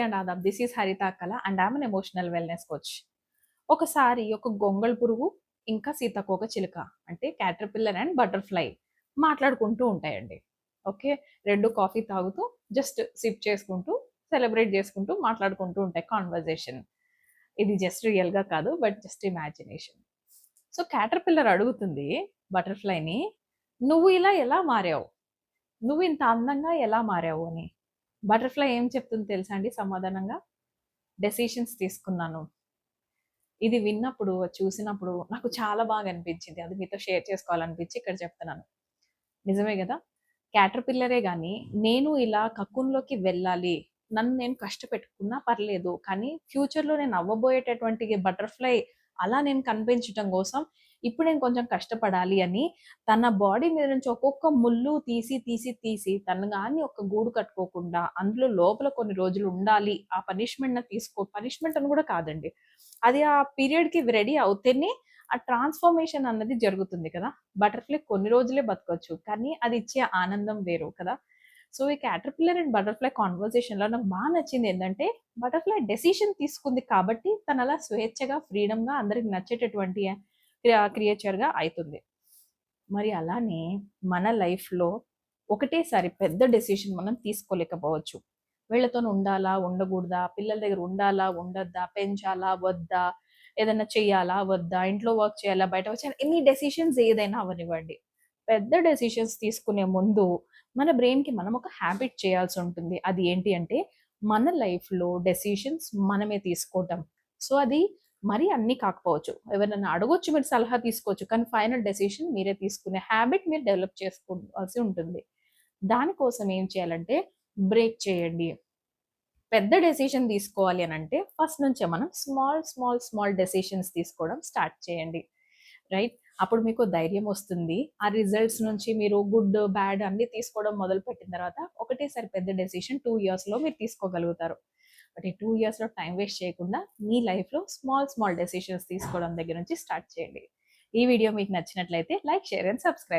And Aadab this is Haritha Kala and I'm an emotional wellness coach ఒకసారి ఒక గొంగళ పురుగు ఇంకా సీతాకోక చిలుక అంటే క్యాటర్పిల్లర్ అండ్ బటర్ఫ్లై మాట్లాడుకుంటూ ఉంటాయండి. ఓకే రెండు కాఫీ తాగుతూ జస్ట్ సిప్ చేసుకుంటూ సెలబ్రేట్ చేసుకుంటూ మాట్లాడుకుంటూ ఉంటాయి కాన్వర్జేషన్ ఇది జస్ట్ రియల్గా కాదు but just imagination so caterpillar అడుగుతుంది బటర్ఫ్లైని నువ్వు ఇలా ఎలా మారావు? నువ్వు ఇంత అందంగా ఎలా మారావు? అని. బటర్ఫ్లై ఏం చెప్తుంది తెలుసా అండి? సమాధానంగా డెసిషన్స్ తీసుకున్నాను. ఇది విన్నప్పుడు చూసినప్పుడు నాకు చాలా బాగా అనిపించింది. అది మీతో షేర్ చేసుకోవాలనిపించి ఇక్కడ చెప్తున్నాను. నిజమే కదా? క్యాటర్ పిల్లరే కానీ నేను ఇలా కక్కున్లోకి వెళ్ళాలి. నన్ను నేను కష్టపెట్టుకున్నా పర్లేదు కానీ ఫ్యూచర్లో నేను అవ్వబోయేటటువంటి బటర్ఫ్లై అలా నేను కనిపించడం కోసం ఇప్పుడు నేను కొంచెం కష్టపడాలి అని తన బాడీ మీద నుంచి ఒక్కొక్క ముళ్ళు తీసి తీసి తీసి తను కానీ ఒక గూడు కట్టుకోకుండా అందులో లోపల కొన్ని రోజులు ఉండాలి ఆ పనిష్మెంట్ తీసుకో పనిష్మెంట్ అని కూడా కాదండి. అది ఆ పీరియడ్కి రెడీ అవుతేనే ఆ ట్రాన్స్ఫర్మేషన్ అన్నది జరుగుతుంది కదా. బటర్ఫ్లై కొన్ని రోజులే బతకొచ్చు కానీ అది ఇచ్చే ఆనందం వేరు కదా. సో ఈ క్యాటర్పిల్లర్ అండ్ బటర్ఫ్లై కాన్వర్జేషన్లో నాకు బాగా నచ్చింది ఏంటంటే బటర్ఫ్లై డెసిషన్ తీసుకుంది కాబట్టి తను అలా స్వేచ్ఛగా ఫ్రీడమ్గా అందరికి నచ్చేటటువంటి క్రియేచర్గా అవుతుంది మరి అలానే మన లైఫ్లో ఒకటేసారి పెద్ద డెసిషన్ మనం తీసుకోలేకపోవచ్చు. వీళ్ళతో ఉండాలా ఉండకూడదా పిల్లల దగ్గర ఉండాలా ఉండద్దా పెంచాలా వద్దా ఏదైనా చేయాలా వద్దా ఇంట్లో వర్క్ చేయాలా బయట వచ్చి ఎన్ని డెసిషన్స్ ఏదైనా అవనివ్వండి పెద్ద డెసిషన్స్ తీసుకునే ముందు మన బ్రెయిన్కి మనం ఒక హ్యాబిట్ చేయాల్సి ఉంటుంది. అది ఏంటి అంటే మన లైఫ్లో డెసిషన్స్ మనమే తీసుకోవటం. సో అది మరి అన్ని కాకపోవచ్చు. ఎవరైనా అడగొచ్చు మీరు సలహా తీసుకోవచ్చు. కానీ ఫైనల్ డెసిషన్ మీరే తీసుకునే హ్యాబిట్ మీరు డెవలప్ చేసుకోవాల్సి ఉంటుంది. దానికోసం ఏం చేయాలంటే బ్రేక్ చేయండి. పెద్ద డెసిషన్ తీసుకోవాలి అని అంటే ఫస్ట్ నుంచే మనం స్మాల్ స్మాల్ స్మాల్ డెసిషన్స్ తీసుకోవడం స్టార్ట్ చేయండి. రైట్? అప్పుడు మీకు ధైర్యం వస్తుంది. ఆ రిజల్ట్స్ నుంచి మీరు గుడ్ బ్యాడ్ అన్ని తీసుకోవడం మొదలు పెట్టిన తర్వాత ఒకటేసారి పెద్ద డెసిషన్ టూ ఇయర్స్లో మీరు తీసుకోగలుగుతారు. బట్ ఈ టూ ఇయర్స్లో టైం వేస్ట్ చేయకుండా మీ లైఫ్లో స్మాల్ స్మాల్ డెసిషన్స్ తీసుకోవడం దగ్గర నుంచి స్టార్ట్ చేయండి. ఈ వీడియో మీకు నచ్చినట్లయితే లైక్ షేర్ అండ్ సబ్స్క్రైబ్